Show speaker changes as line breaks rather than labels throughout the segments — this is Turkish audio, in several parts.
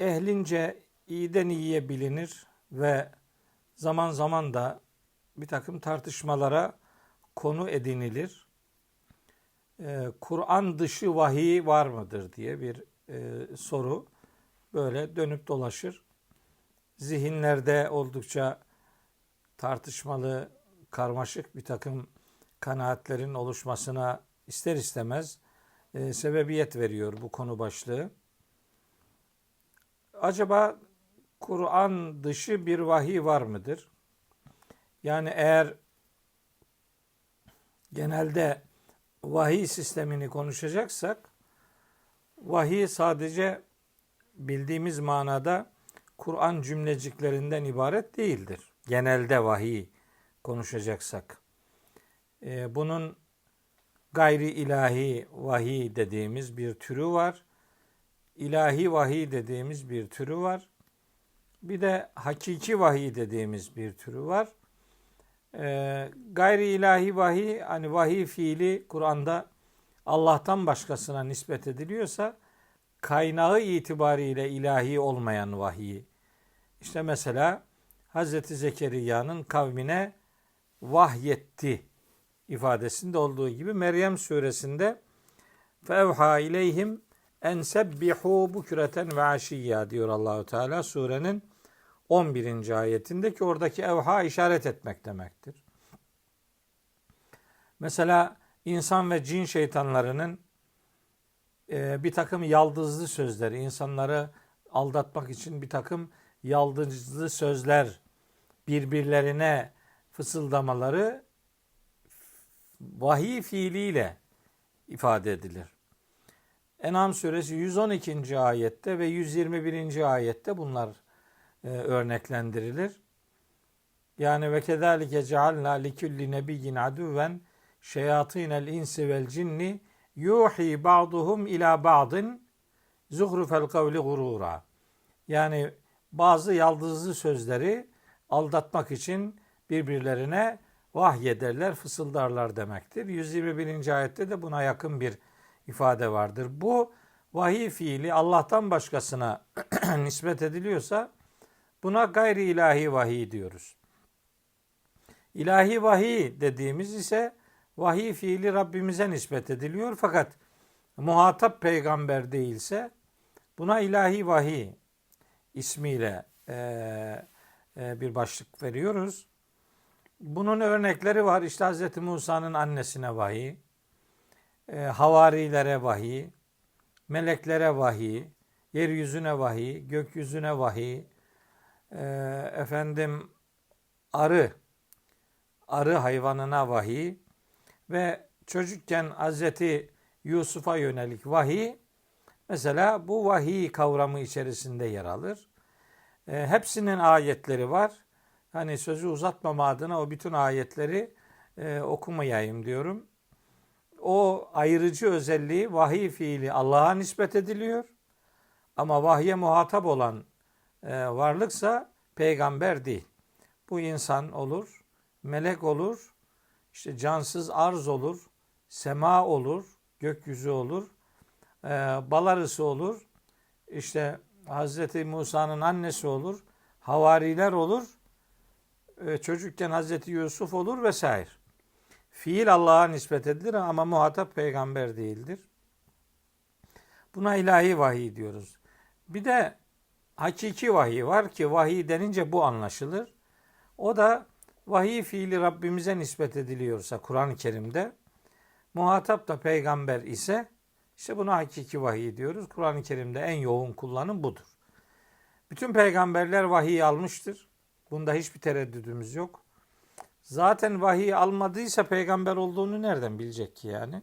ehlince iyiden iyiye bilinir ve zaman zaman da bir takım tartışmalara konu edinilir. Ee, Kur'an dışı vahiy var mıdır diye bir e, soru böyle dönüp dolaşır. Zihinlerde oldukça tartışmalı, karmaşık bir takım kanaatlerin oluşmasına ister istemez e, sebebiyet veriyor bu konu başlığı. Acaba Kur'an dışı bir vahiy var mıdır? Yani eğer genelde vahiy sistemini konuşacaksak vahiy sadece bildiğimiz manada Kur'an cümleciklerinden ibaret değildir. Genelde vahiy konuşacaksak. Ee, bunun gayri ilahi vahiy dediğimiz bir türü var. İlahi vahiy dediğimiz bir türü var. Bir de hakiki vahiy dediğimiz bir türü var. Ee, gayri ilahi vahiy, hani vahiy fiili Kur'an'da Allah'tan başkasına nispet ediliyorsa kaynağı itibariyle ilahi olmayan vahiy. İşte mesela Hz. Zekeriya'nın kavmine vahyetti ifadesinde olduğu gibi Meryem suresinde fevha ileyhim en sebbihu bukreten ve aşiyya diyor Allahu Teala surenin 11. ayetinde ki oradaki evha işaret etmek demektir. Mesela insan ve cin şeytanlarının e, bir takım yaldızlı sözleri, insanları aldatmak için bir takım yaldızlı sözler birbirlerine fısıldamaları vahiy fiiliyle ifade edilir. En'am suresi 112. ayette ve 121. ayette bunlar e, örneklendirilir. Yani ve kezalike cealna likulli nebiyyin aduven şeyatinel insi vel cinni yuhi ba'duhum ila ba'din zuhrufel kavli gurura. Yani bazı yaldızlı sözleri aldatmak için birbirlerine vahyederler, fısıldarlar demektir. 121. ayette de buna yakın bir ifade vardır. Bu vahiy fiili Allah'tan başkasına nispet ediliyorsa buna gayri ilahi vahiy diyoruz. İlahi vahiy dediğimiz ise vahiy fiili Rabbimize nispet ediliyor fakat muhatap peygamber değilse buna ilahi vahiy ismiyle e, e, bir başlık veriyoruz. Bunun örnekleri var. İşte Hz. Musa'nın annesine vahiy, e, havarilere vahiy, meleklere vahiy, yeryüzüne vahiy, gökyüzüne vahiy, e, efendim arı, arı hayvanına vahiy ve çocukken Hazreti Yusuf'a yönelik vahiy mesela bu vahiy kavramı içerisinde yer alır. E, hepsinin ayetleri var. Hani sözü uzatmama adına o bütün ayetleri e, okumayayım diyorum. O ayrıcı özelliği vahiy fiili Allah'a nispet ediliyor. Ama vahye muhatap olan e, varlıksa peygamber değil. Bu insan olur, melek olur, işte cansız arz olur, sema olur, gökyüzü olur, e, olur, işte Hazreti Musa'nın annesi olur, havariler olur, e, çocukken Hazreti Yusuf olur vesaire. Fiil Allah'a nispet edilir ama muhatap peygamber değildir. Buna ilahi vahiy diyoruz. Bir de hakiki vahiy var ki vahiy denince bu anlaşılır. O da vahiy fiili Rabbimize nispet ediliyorsa Kur'an-ı Kerim'de muhatap da peygamber ise işte buna hakiki vahiy diyoruz. Kur'an-ı Kerim'de en yoğun kullanım budur. Bütün peygamberler vahiy almıştır. Bunda hiçbir tereddüdümüz yok. Zaten vahiy almadıysa peygamber olduğunu nereden bilecek ki yani?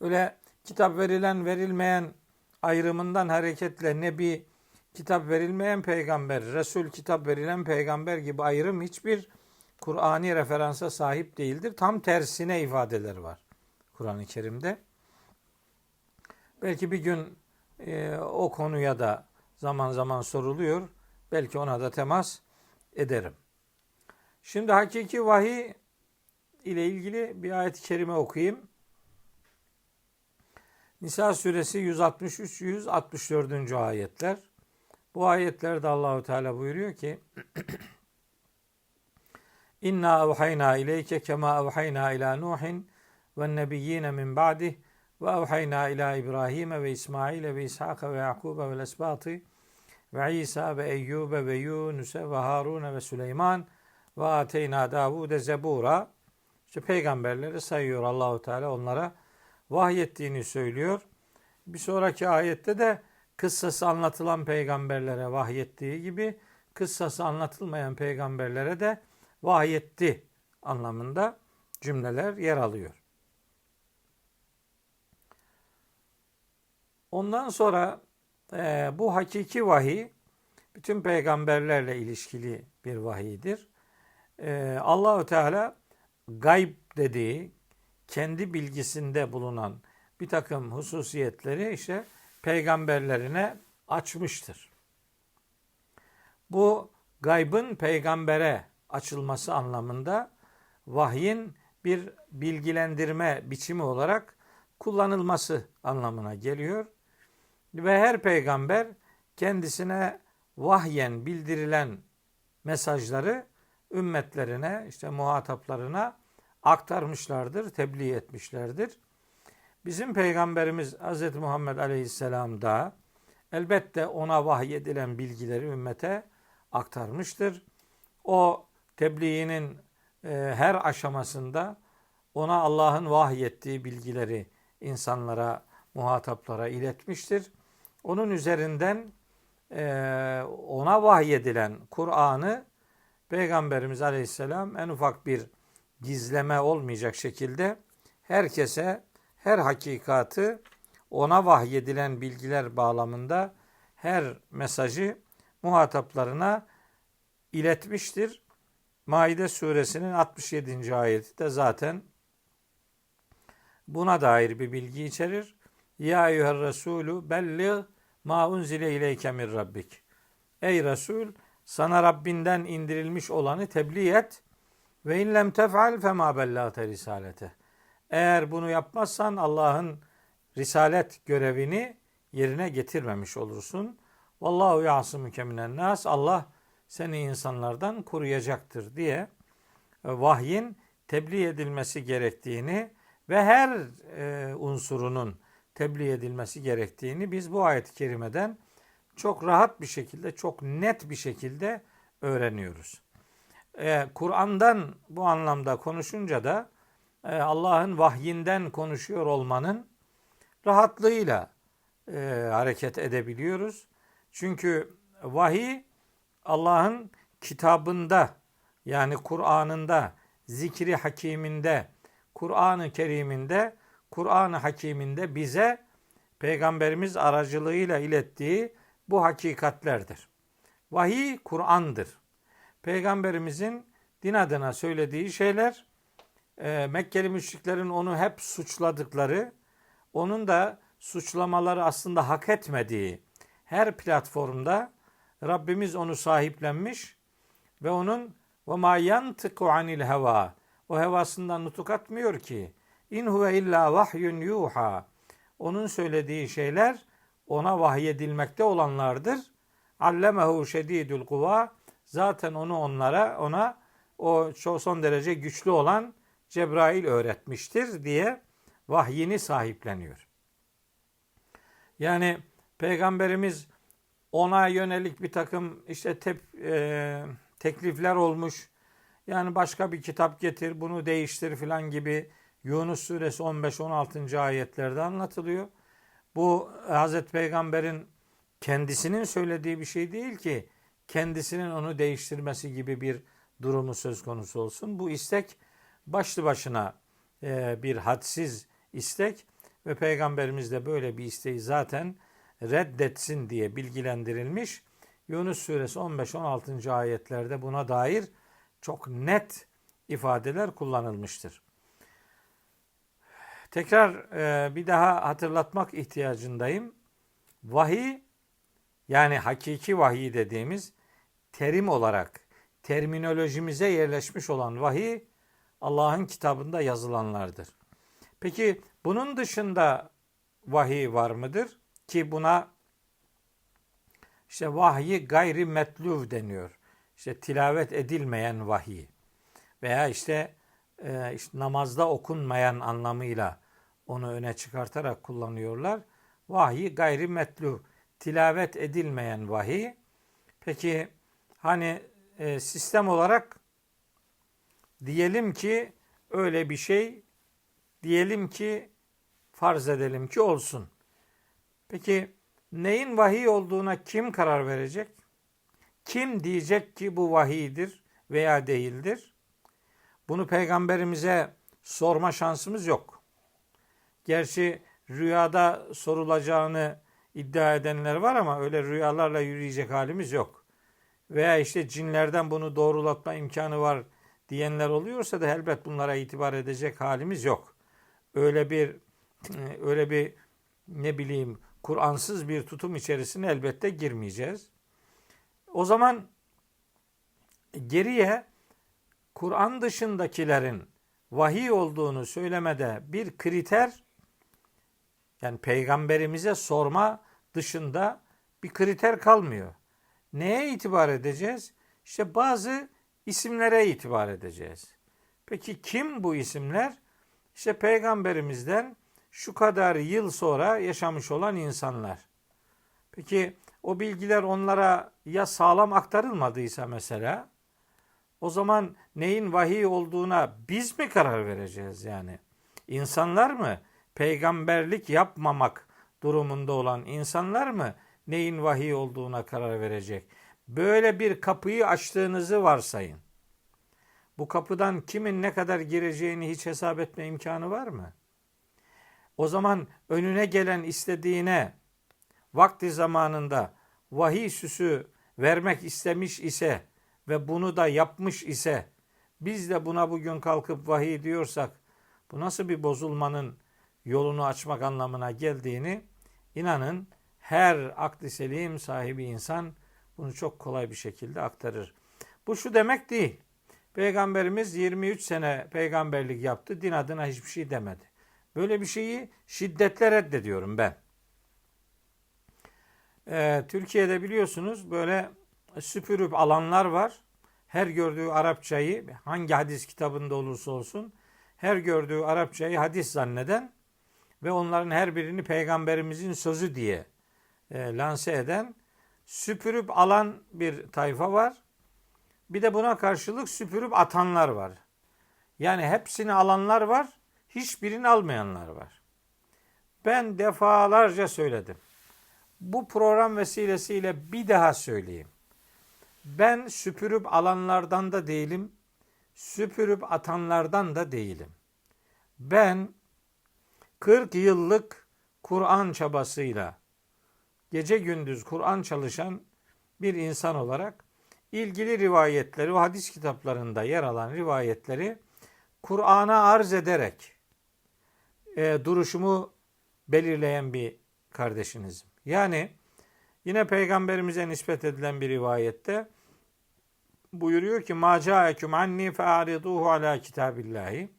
Öyle kitap verilen verilmeyen ayrımından hareketle nebi kitap verilmeyen peygamber, Resul kitap verilen peygamber gibi ayrım hiçbir Kur'ani referansa sahip değildir. Tam tersine ifadeler var Kur'an-ı Kerim'de. Belki bir gün e, o konuya da zaman zaman soruluyor. Belki ona da temas ederim. Şimdi hakiki vahiy ile ilgili bir ayet-i kerime okuyayım. Nisa suresi 163-164. ayetler. Bu ayetlerde Allahu Teala buyuruyor ki İnna evhayna ileyke kema evhayna ila Nuhin ve nebiyyine min ba'dih ve evhayna ila İbrahim ve İsmail ve İshak ve Yakub ve Esbatı ve İsa ve Eyyub ve Yunus ve Harun ve Süleyman ve ateyna Davude zebura. İşte peygamberleri sayıyor Allahu Teala onlara vahyettiğini söylüyor. Bir sonraki ayette de kıssası anlatılan peygamberlere vahyettiği gibi kıssası anlatılmayan peygamberlere de vahyetti anlamında cümleler yer alıyor. Ondan sonra e, bu hakiki vahiy bütün peygamberlerle ilişkili bir vahiydir. E, Allahü Teala gayb dediği kendi bilgisinde bulunan bir takım hususiyetleri işte peygamberlerine açmıştır. Bu gaybın peygambere açılması anlamında vahyin bir bilgilendirme biçimi olarak kullanılması anlamına geliyor. Ve her peygamber kendisine vahyen bildirilen mesajları ümmetlerine, işte muhataplarına aktarmışlardır, tebliğ etmişlerdir. Bizim peygamberimiz Hz. Muhammed Aleyhisselam da elbette ona vahyedilen bilgileri ümmete aktarmıştır. O tebliğinin e, her aşamasında ona Allah'ın vahyettiği bilgileri insanlara, muhataplara iletmiştir. Onun üzerinden e, ona vahyedilen Kur'an'ı Peygamberimiz Aleyhisselam en ufak bir gizleme olmayacak şekilde herkese her hakikatı ona vahyedilen bilgiler bağlamında her mesajı muhataplarına iletmiştir. Maide suresinin 67. ayeti de zaten buna dair bir bilgi içerir. Ya eyyüher Resulü belli ma unzile ileyke min rabbik. Ey Resul sana Rabbinden indirilmiş olanı tebliğ et. Ve in lem tef'al fema bellate risalete. Eğer bunu yapmazsan Allah'ın risalet görevini yerine getirmemiş olursun. Vallahu yasımüke minen nas. Allah seni insanlardan koruyacaktır diye vahyin tebliğ edilmesi gerektiğini ve her e, unsurunun tebliğ edilmesi gerektiğini biz bu ayet-i kerimeden çok rahat bir şekilde, çok net bir şekilde öğreniyoruz. E, Kur'an'dan bu anlamda konuşunca da e, Allah'ın vahyinden konuşuyor olmanın rahatlığıyla e, hareket edebiliyoruz. Çünkü vahiy Allah'ın kitabında yani Kur'an'ında, zikri hakiminde, Kur'an-ı Kerim'inde, Kur'an-ı Hakim'inde bize Peygamberimiz aracılığıyla ilettiği bu hakikatlerdir. Vahiy Kur'an'dır. Peygamberimizin din adına söylediği şeyler e, Mekkeli müşriklerin onu hep suçladıkları, onun da suçlamaları aslında hak etmediği her platformda Rabbimiz onu sahiplenmiş ve onun ve ma yantiku anil heva o hevasından nutuk atmıyor ki in huve illa vahyun yuha onun söylediği şeyler ona vahyedilmekte olanlardır. Allemehu şedidül kuva zaten onu onlara ona o çok son derece güçlü olan Cebrail öğretmiştir diye vahyini sahipleniyor. Yani Peygamberimiz ona yönelik bir takım işte tep, e, teklifler olmuş. Yani başka bir kitap getir, bunu değiştir filan gibi Yunus suresi 15-16. ayetlerde anlatılıyor. Bu Hazreti Peygamber'in kendisinin söylediği bir şey değil ki kendisinin onu değiştirmesi gibi bir durumu söz konusu olsun. Bu istek başlı başına e, bir hadsiz istek ve Peygamberimiz de böyle bir isteği zaten reddetsin diye bilgilendirilmiş. Yunus suresi 15-16. ayetlerde buna dair çok net ifadeler kullanılmıştır. Tekrar e, bir daha hatırlatmak ihtiyacındayım. Vahiy yani hakiki vahiy dediğimiz terim olarak terminolojimize yerleşmiş olan vahiy Allah'ın kitabında yazılanlardır. Peki bunun dışında vahiy var mıdır? Ki buna işte vahyi gayri metluv deniyor. İşte tilavet edilmeyen vahiy veya işte, e, işte namazda okunmayan anlamıyla onu öne çıkartarak kullanıyorlar. Vahiy gayri metlu, tilavet edilmeyen vahiy. Peki hani e, sistem olarak diyelim ki öyle bir şey diyelim ki farz edelim ki olsun. Peki neyin vahiy olduğuna kim karar verecek? Kim diyecek ki bu vahiydir veya değildir? Bunu peygamberimize sorma şansımız yok. Gerçi rüyada sorulacağını iddia edenler var ama öyle rüyalarla yürüyecek halimiz yok. Veya işte cinlerden bunu doğrulatma imkanı var diyenler oluyorsa da elbet bunlara itibar edecek halimiz yok. Öyle bir öyle bir ne bileyim Kur'ansız bir tutum içerisine elbette girmeyeceğiz. O zaman geriye Kur'an dışındakilerin vahiy olduğunu söylemede bir kriter yani peygamberimize sorma dışında bir kriter kalmıyor. Neye itibar edeceğiz? İşte bazı isimlere itibar edeceğiz. Peki kim bu isimler? İşte peygamberimizden şu kadar yıl sonra yaşamış olan insanlar. Peki o bilgiler onlara ya sağlam aktarılmadıysa mesela o zaman neyin vahiy olduğuna biz mi karar vereceğiz yani? İnsanlar mı? Peygamberlik yapmamak durumunda olan insanlar mı neyin vahiy olduğuna karar verecek? Böyle bir kapıyı açtığınızı varsayın. Bu kapıdan kimin ne kadar gireceğini hiç hesap etme imkanı var mı? O zaman önüne gelen istediğine vakti zamanında vahiy süsü vermek istemiş ise ve bunu da yapmış ise biz de buna bugün kalkıp vahiy diyorsak bu nasıl bir bozulmanın yolunu açmak anlamına geldiğini inanın her akli selim sahibi insan bunu çok kolay bir şekilde aktarır. Bu şu demek değil. Peygamberimiz 23 sene peygamberlik yaptı. Din adına hiçbir şey demedi. Böyle bir şeyi şiddetle reddediyorum ben. Ee, Türkiye'de biliyorsunuz böyle süpürüp alanlar var. Her gördüğü Arapçayı hangi hadis kitabında olursa olsun her gördüğü Arapçayı hadis zanneden ve onların her birini peygamberimizin sözü diye e, lanse eden süpürüp alan bir tayfa var. Bir de buna karşılık süpürüp atanlar var. Yani hepsini alanlar var, hiçbirini almayanlar var. Ben defalarca söyledim. Bu program vesilesiyle bir daha söyleyeyim. Ben süpürüp alanlardan da değilim, süpürüp atanlardan da değilim. Ben 40 yıllık Kur'an çabasıyla gece gündüz Kur'an çalışan bir insan olarak ilgili rivayetleri ve hadis kitaplarında yer alan rivayetleri Kur'an'a arz ederek e, duruşumu belirleyen bir kardeşinizim. Yani yine peygamberimize nispet edilen bir rivayette buyuruyor ki ma ca'ekum anni fa'riduhu ala kitabillahi.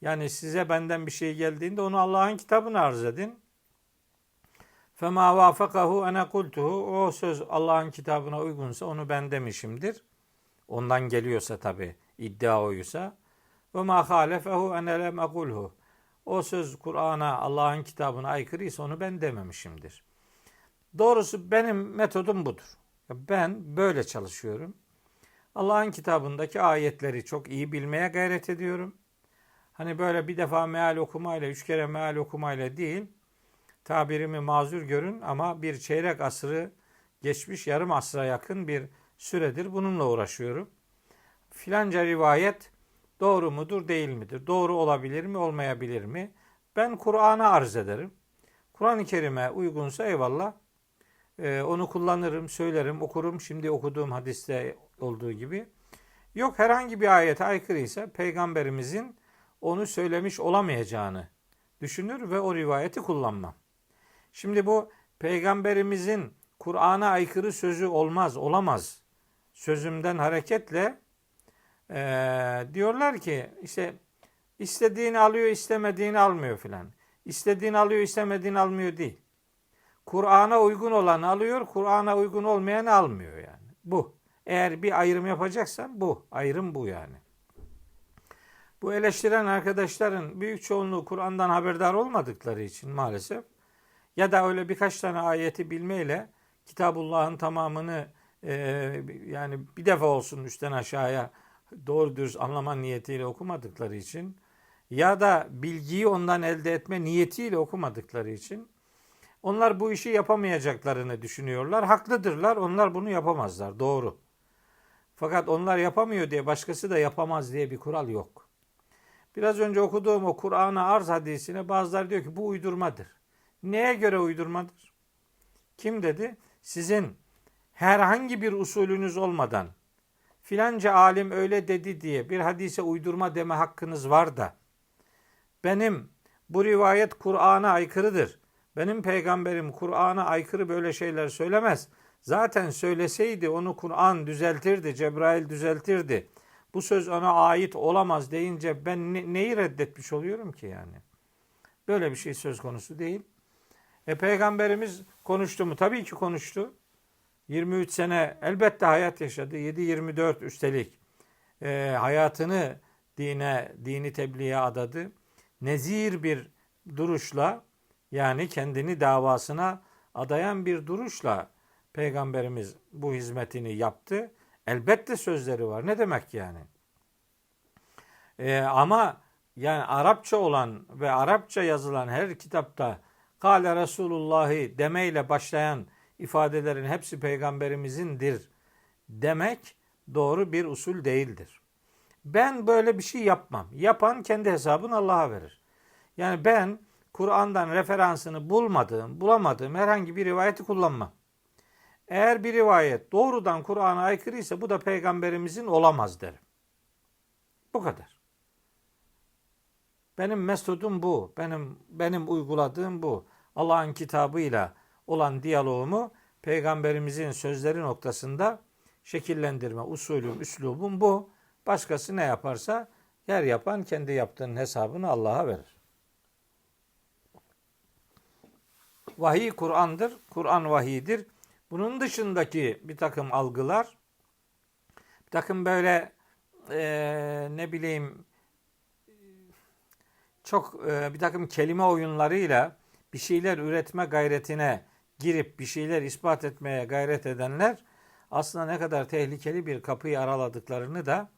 Yani size benden bir şey geldiğinde onu Allah'ın kitabına arz edin. Fema vafakahu ene kultuhu. O söz Allah'ın kitabına uygunsa onu ben demişimdir. Ondan geliyorsa tabi iddia oysa. Ve ma halefehu ene lem ekulhu. O söz Kur'an'a, Allah'ın kitabına aykırıysa onu ben dememişimdir. Doğrusu benim metodum budur. Ben böyle çalışıyorum. Allah'ın kitabındaki ayetleri çok iyi bilmeye gayret ediyorum. Hani böyle bir defa meal okumayla, üç kere meal okumayla değil, tabirimi mazur görün ama bir çeyrek asrı geçmiş yarım asra yakın bir süredir bununla uğraşıyorum. Filanca rivayet doğru mudur değil midir? Doğru olabilir mi olmayabilir mi? Ben Kur'an'a arz ederim. Kur'an-ı Kerim'e uygunsa eyvallah. Ee, onu kullanırım, söylerim, okurum. Şimdi okuduğum hadiste olduğu gibi. Yok herhangi bir ayete aykırıysa peygamberimizin onu söylemiş olamayacağını düşünür ve o rivayeti kullanmam. Şimdi bu peygamberimizin Kur'an'a aykırı sözü olmaz, olamaz. Sözümden hareketle e, diyorlar ki işte istediğini alıyor, istemediğini almıyor filan. İstediğini alıyor, istemediğini almıyor değil. Kur'an'a uygun olanı alıyor, Kur'an'a uygun olmayanı almıyor yani. Bu. Eğer bir ayrım yapacaksan bu. Ayrım bu yani. Bu eleştiren arkadaşların büyük çoğunluğu Kur'an'dan haberdar olmadıkları için maalesef ya da öyle birkaç tane ayeti bilmeyle Kitabullah'ın tamamını e, yani bir defa olsun üstten aşağıya doğru dürüst anlama niyetiyle okumadıkları için ya da bilgiyi ondan elde etme niyetiyle okumadıkları için onlar bu işi yapamayacaklarını düşünüyorlar. Haklıdırlar. Onlar bunu yapamazlar. Doğru. Fakat onlar yapamıyor diye başkası da yapamaz diye bir kural yok. Biraz önce okuduğum o Kur'an'a arz hadisine bazıları diyor ki bu uydurmadır. Neye göre uydurmadır? Kim dedi? Sizin herhangi bir usulünüz olmadan filanca alim öyle dedi diye bir hadise uydurma deme hakkınız var da benim bu rivayet Kur'an'a aykırıdır. Benim peygamberim Kur'an'a aykırı böyle şeyler söylemez. Zaten söyleseydi onu Kur'an düzeltirdi, Cebrail düzeltirdi. Bu söz ona ait olamaz deyince ben ne, neyi reddetmiş oluyorum ki yani? Böyle bir şey söz konusu değil. E peygamberimiz konuştu mu? Tabii ki konuştu. 23 sene elbette hayat yaşadı. 7-24 üstelik e, hayatını dine, dini tebliğe adadı. Nezir bir duruşla yani kendini davasına adayan bir duruşla peygamberimiz bu hizmetini yaptı. Elbette sözleri var. Ne demek yani? Ee, ama yani Arapça olan ve Arapça yazılan her kitapta Kale Resulullahi demeyle başlayan ifadelerin hepsi peygamberimizindir demek doğru bir usul değildir. Ben böyle bir şey yapmam. Yapan kendi hesabını Allah'a verir. Yani ben Kur'an'dan referansını bulmadığım, bulamadığım herhangi bir rivayeti kullanmam. Eğer bir rivayet doğrudan Kur'an'a aykırıysa bu da peygamberimizin olamaz derim. Bu kadar. Benim mesudum bu. Benim benim uyguladığım bu. Allah'ın kitabıyla olan diyaloğumu peygamberimizin sözleri noktasında şekillendirme usulüm, üslubum bu. Başkası ne yaparsa yer yapan kendi yaptığının hesabını Allah'a verir. Vahiy Kur'an'dır. Kur'an vahidir. Bunun dışındaki bir takım algılar, bir takım böyle e, ne bileyim çok e, bir takım kelime oyunlarıyla bir şeyler üretme gayretine girip bir şeyler ispat etmeye gayret edenler aslında ne kadar tehlikeli bir kapıyı araladıklarını da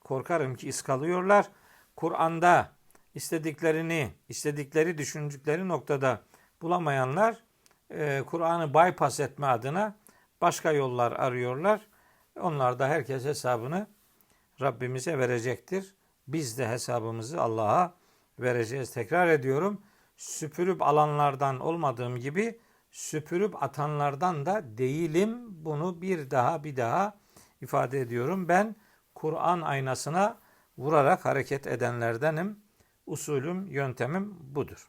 korkarım ki iskalıyorlar. Kur'an'da istediklerini, istedikleri düşündükleri noktada bulamayanlar e, Kur'an'ı bypass etme adına başka yollar arıyorlar. Onlar da herkes hesabını Rabbimize verecektir. Biz de hesabımızı Allah'a vereceğiz. Tekrar ediyorum. Süpürüp alanlardan olmadığım gibi süpürüp atanlardan da değilim. Bunu bir daha bir daha ifade ediyorum. Ben Kur'an aynasına vurarak hareket edenlerdenim. Usulüm, yöntemim budur.